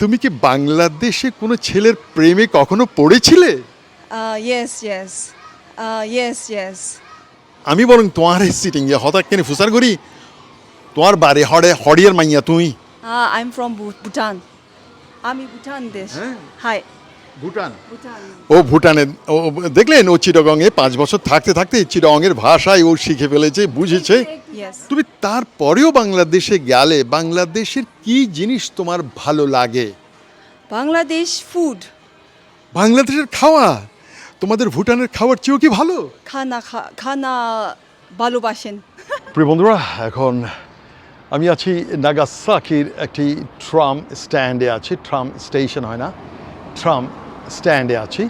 তুমি কি বাংলাদেশে কোনো ছেলের প্রেমে কখনো পড়েছিলে? Yes yes yes yes. আমি বরং তোমার সিটিং হঠাৎ কেন ফুসার করি তোমার বাড়ি হড়ে হড়িয়ার মাইয়া তুই আই এম ফ্রম ভুটান আমি ভুটান দেশ। হ্যাঁ? হাই ভুটান। ও ভুটানে ও দেখলেন ও চিটগংয়ে পাঁচ বছর থাকতে থাকতে চিটগংয়ের ভাষায় ও শিখে ফেলেছে বুঝেছে। তুমি তারপরেও বাংলাদেশে গেলে বাংলাদেশের কি জিনিস তোমার ভালো লাগে? বাংলাদেশ ফুড বাংলাদেশের খাওয়া? তোমাদের ভুটানের খাওয়ার চেয়েও কি ভালো? খানা খা- খানা ভালোবাসেন। প্রিয় বন্ধুরা এখন আমি আছি নাগাসাকির একটি ট্রাম স্ট্যান্ডে আছি ট্রাম স্টেশন হয় না। ট্রাম স্ট্যান্ডে আছি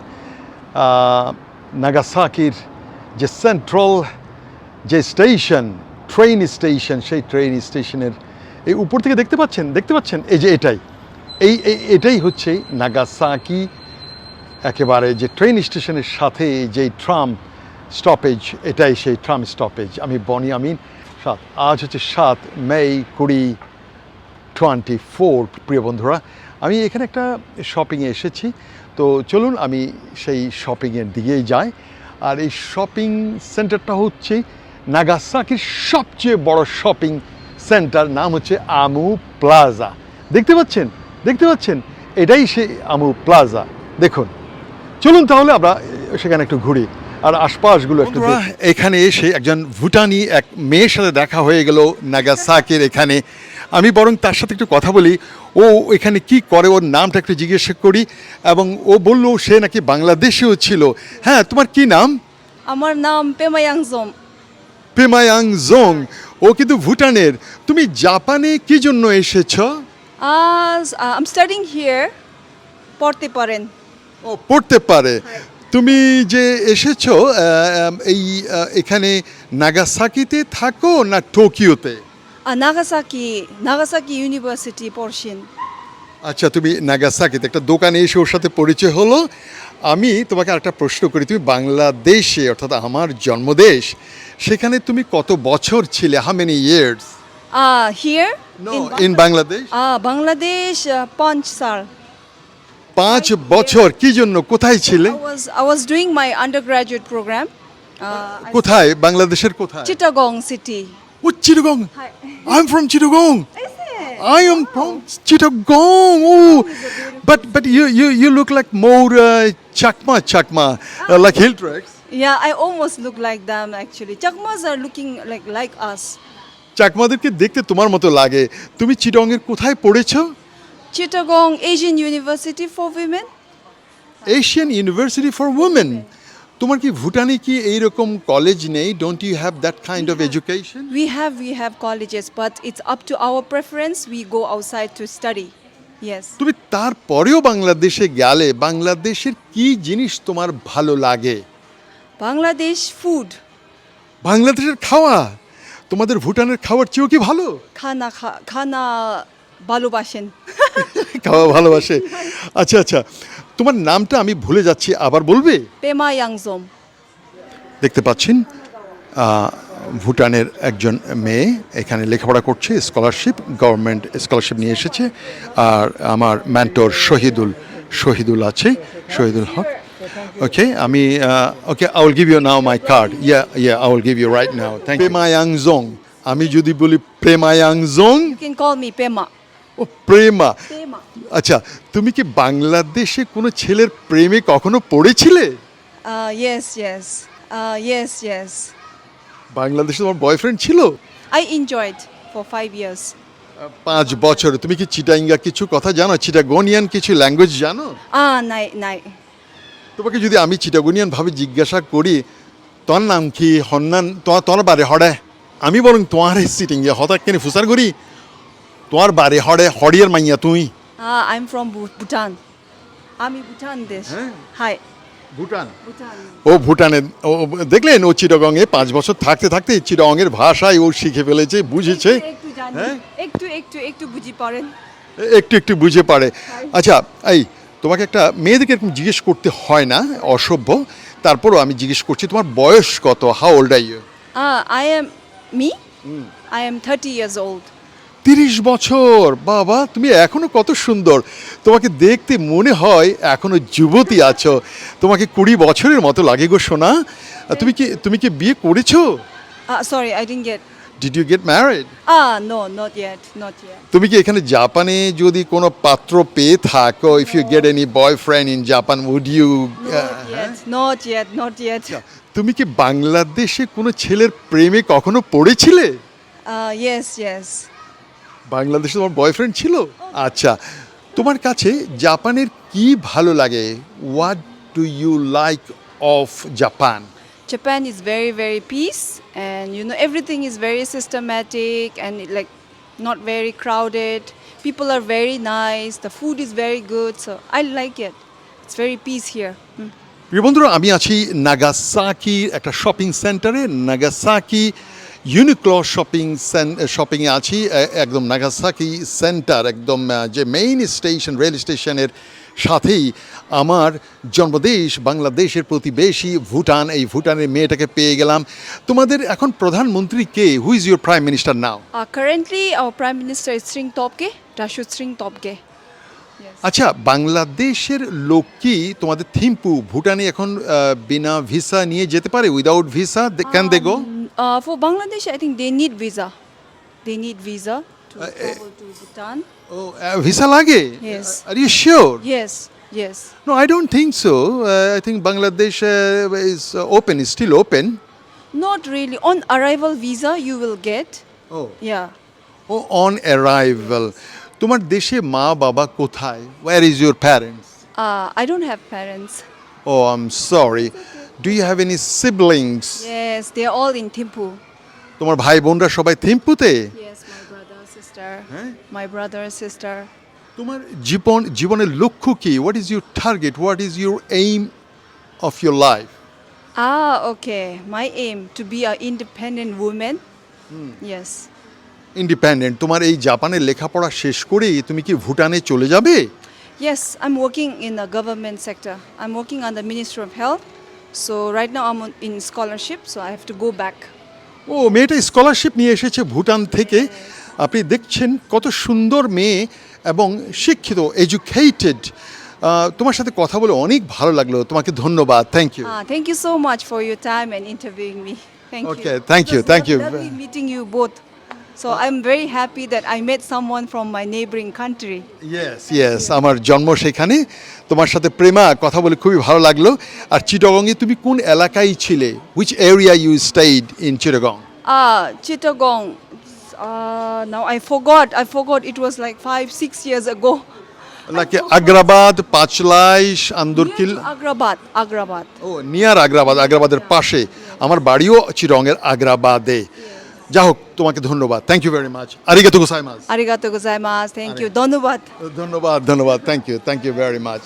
নাগাসাকির যে সেন্ট্রাল যে স্টেশন ট্রেন স্টেশন সেই ট্রেন স্টেশনের এই উপর থেকে দেখতে পাচ্ছেন? দেখতে পাচ্ছেন? এই যে এটাই। এই এটাই হচ্ছে নাগাসাকি একেবারে যে ট্রেন স্টেশনের সাথে যে ট্রাম স্টপেজ এটাই সেই ট্রাম স্টপেজ আমি বনি আমিন। সাত, আজ হচ্ছে সাত মে কুড়ি টোয়েন্টি ফোর প্রিয় বন্ধুরা। আমি এখানে একটা শপিংয়ে এসেছি। তো চলুন আমি সেই শপিংয়ের দিকেই যাই। আর এই শপিং সেন্টারটা হচ্ছে নাগাসাকির সবচেয়ে বড় শপিং সেন্টার নাম হচ্ছে আমু প্লাজা দেখতে পাচ্ছেন? দেখতে পাচ্ছেন? এটাই সেই আমু প্লাজা দেখুন। চলুন তাহলে আমরা সেখানে একটু ঘুরি। আর আশপাশগুলো একটু এখানে এসে একজন ভুটানি এক মেয়ের সাথে দেখা হয়ে গেল নাগাসাকির এখানে। আমি বরং তার সাথে একটু কথা বলি। ও এখানে কি করে ওর নামটা একটু জিজ্ঞেস করি এবং ও বলল সে নাকি বাংলাদেশেও ছিল। হ্যাঁ তোমার কি নাম? আমার নাম পেমায়াংজম পেমায়াং জং ও কিন্তু ভুটানের। তুমি জাপানে কি জন্য এসেছ? আজ আম স্টাডিং হিয়ার পড়তে পারেন। ও পড়তে পারে। তুমি যে এসেছ এই এখানে নাগাসাকিতে থাকো না টোকিওতে নাগাসাকি নাগাসাকি ইউনিভার্সিটি পড়ছেন আচ্ছা তুমি নাগাসাকিতে একটা দোকানে এসে ওর সাথে পরিচয় হলো। আমি তোমাকে আরেকটা প্রশ্ন করি তুমি বাংলাদেশে অর্থাৎ আমার জন্মদেশ সেখানে তুমি কত বছর ছিলে? How many years here in Bangladesh Bangladesh পাঁচ সাল। পাঁচ বছর কি জন্য? কোথায় ছিলে? কোথায়? বাংলাদেশের কোথায়? Chittagong city oh Chittagong I am from Chittagong I am from Chittagong oh but but you you you look like more Chakma Chakma like hill tracts yeah I almost look like them actually Chakmas are looking like like us চাকমাদেরকে দেখতে তোমার মতো লাগে। তুমি চিটাগং এর কোথায় পড়েছো? Chittagong Asian University for Women. Asian University for Women তোমার কি ভুটানে কি এইরকম কলেজ নেই don't you have that kind of education We have we have colleges, but it's up to our preference. We go outside to study. Yes. তুমি তারপরেও বাংলাদেশে গেলে বাংলাদেশের কি জিনিস তোমার ভালো লাগে Bangladesh food. বাংলাদেশের খাওয়া তোমাদের ভুটানের খাওয়ার চেয়েও কি ভালো Khana kha- khana ভালোবাসেন। খাওয়া ভালোবাসে। আচ্ছা আচ্ছা। তোমার নামটা আমি ভুলে যাচ্ছি আবার বলবে? পেমা ইয়াংজম। দেখতে পাচ্ছেন ভুটানের একজন মেয়ে এখানে লেখাপড়া করছে স্কলারশিপ গভর্নমেন্ট স্কলারশিপ নিয়ে এসেছে আর আমার ম্যান্টর শহীদুল শহীদুল আছে শহীদুল হক। ওকে আমি okay I will give you now my card yeah yeah I will give you right now thank প্রেমায়াংজং আমি যদি বলি প্রেমায়াংজং You can call me Pema. ও প্রেমা. আচ্ছা তুমি কি বাংলাদেশে কোনো ছেলের প্রেমে কখনো পড়েছিলে yes. Uh, yes, yes. বাংলাদেশে তোমার বয়ফ্রেন্ড ছিল I enjoyed for five years. পাঁচ বছর তুমি কি চিটাইঙ্গা কিছু কথা জানো চিটাগোনিয়ান কিছু ল্যাঙ্গুয়েজ জানো নাই nai. তোমাকে যদি আমি চিটাগোনিয়ান ভাবে জিজ্ঞাসা করি তোর নাম কি হন্নান তোমার তোমার বারে হড়ে আমি বরং তোমার সিটিং হঠাৎ কেন ফুসার করি তোমার বাড়ি হড়ে হড়িয়ার মাইয়া তুই। I'm from Bhu- Bhutan. আমি Bhutan দেশ। হ্যাঁ? হাই। ভুটান? ও ভুটানে ও দেখলেন ও চিটাগংয়ে পাঁচ বছর থাকতে থাকতে চিটাগংয়ের ভাষায় ও শিখে ফেলেছে বুঝেছে। একটু হ্যাঁ? একটু একটু একটু বুঝি পারেন। একটু একটু বুঝে পারে। আচ্ছা এই তোমাকে একটা মেয়েদেরকে এরকম জিজ্ঞেস করতে হয় না? অসভ্য। তারপরও আমি জিজ্ঞেস করছি তোমার বয়স কত? How old I you I am me. I am 30 years old. তিরিশ বছর বাবা তুমি এখনও কত সুন্দর তোমাকে দেখতে মনে হয় এখনও যুবতী আছো তোমাকে কুড়ি বছরের মতো লাগে গো সোনা তুমি কি তুমি কি বিয়ে করেছ sorry, I didn't get. Did you get married Ah, no, not yet, not yet. তুমি কি এখানে জাপানে যদি কোনো পাত্র পেয়ে থাকো if you get any boyfriend in Japan would you not yet, not yet. তুমি কি বাংলাদেশে কোনো ছেলের প্রেমে কখনো পড়েছিলে Uh, yes, yes. বাংলাদেশে তোমার বয়ফ্রেন্ড ছিল? আচ্ছা তোমার কাছে জাপানের কি ভালো লাগে? What do you like of Japan Japan is very very peace and you know everything is very systematic and like not very crowded people are very nice the food is very good so I like it it's very peace here প্রিয় বন্ধুরা আমি আছি নাগাসাকির একটা shopping সেন্টারে Nagasaki Uniqlo shopping শপিংয়ে আছি একদম Nagasaki centre একদম যে মেইন স্টেশন রেল স্টেশনের সাথেই আমার জন্মদেশ বাংলাদেশের প্রতিবেশী ভুটান। এই ভুটানের মেয়েটাকে পেয়ে গেলাম। তোমাদের এখন প্রধানমন্ত্রী কে? Who is your prime minister now currently currently, our Prime Minister is Sring Topke, Rashid Sring আচ্ছা বাংলাদেশের লোক কি তোমাদের থিম্পু? ভুটানে এখন বিনা ভিসা নিয়ে যেতে পারে? Without visa can they go uh, for Bangladesh, I think they need visa. They need visa to travel to Bhutan. Visa লাগে Yes. Are you sure Yes, yes. No I don't think so I think Bangladesh is open is still open Not really. On arrival visa, you will get. O Yeah. O on arrival তোমার দেশে মা বাবা কোথায় where is your parents Uh, I don't have parents. Oh I am sorry do you have any siblings Yes, they're all in Thimphu. তোমার ভাই বোনরা সবাই থিম্পুতে Yes, my brother, sister. Huh? My brother, sister. তোমার জীবন জীবনের লক্ষ্য কি what is your target what is your aim of your life Ah, okay. My aim to be an independent woman. Yes. Independent তোমার এই জাপানের লেখাপড়া শেষ করেই তুমি কি ভুটানে চলে যাবে Yes, I'm working in the government sector. I'm working on the Ministry of Health. So right now I'm on, in scholarship, so I have to go back. ও মেয়েটা স্কলারশিপ নিয়ে এসেছে ভুটান থেকে আপনি দেখছেন কত সুন্দর মেয়ে এবং শিক্ষিত এডুকেটেড তোমার সাথে কথা বলে অনেক ভালো লাগল তোমাকে ধন্যবাদ thank you Ah, thank you so much for your time and interviewing me. Thank you. Okay, you. thank It you, was thank you. Lovely meeting you both. So I'm very happy that I met someone from my neighboring country. Yes yes আমার জন্ম সেখানে তোমার সাথে প্রেমা কথা বলে খুবই ভালো লাগল আর চিটগংয়ে তুমি কোন এলাকায় ছিলে which area you stayed in Chittagong Ah, Chittagong. Uh, now I forgot. I forgot. It was like five, six years ago. Like Agrabad Andarkilla Near to Agrabad. Agrabad. Oh near Agrabad আগ্রাবাদের পাশে আমার বাড়িও চিরঙের আগ্রাবাদে যা হোক তোমাকে ধন্যবাদ। Thank you very much আরিগাতো গোসাইমাস আরিগাতো গোসাইমাস থ্যাংক ইউ ধন্যবাদ। ধন্যবাদ ধন্যবাদ thank you thank you very much